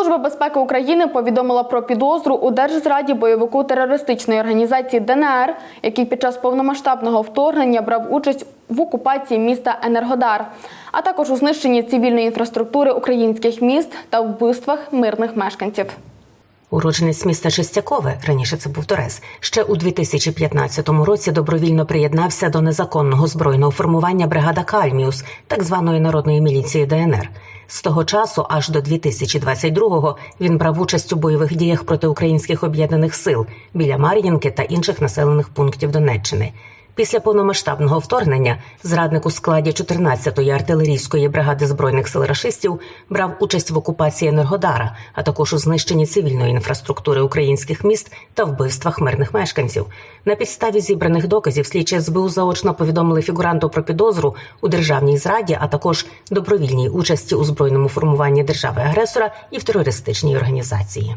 Служба безпеки України повідомила про підозру у держзраді бойовику терористичної організації ДНР, який під час повномасштабного вторгнення брав участь в окупації міста Енергодар, а також у знищенні цивільної інфраструктури українських міст та вбивствах мирних мешканців. Уродженець міста Чистякове, раніше це був Торез, ще у 2015 році добровільно приєднався до незаконного збройного формування бригада Кальміус, так званої народної міліції ДНР. З того часу, аж до 2022-го, він брав участь у бойових діях проти українських об'єднаних сил біля Мар'їнки та інших населених пунктів Донеччини. Після повномасштабного вторгнення зрадник у складі 14-ї артилерійської бригади збройних сил рашистів брав участь в окупації Енергодара, а також у знищенні цивільної інфраструктури українських міст та вбивствах мирних мешканців. На підставі зібраних доказів слідчі СБУ заочно повідомили фігуранту про підозру у державній зраді, а також добровільній участі у збройному формуванні держави агресора і в терористичній організації.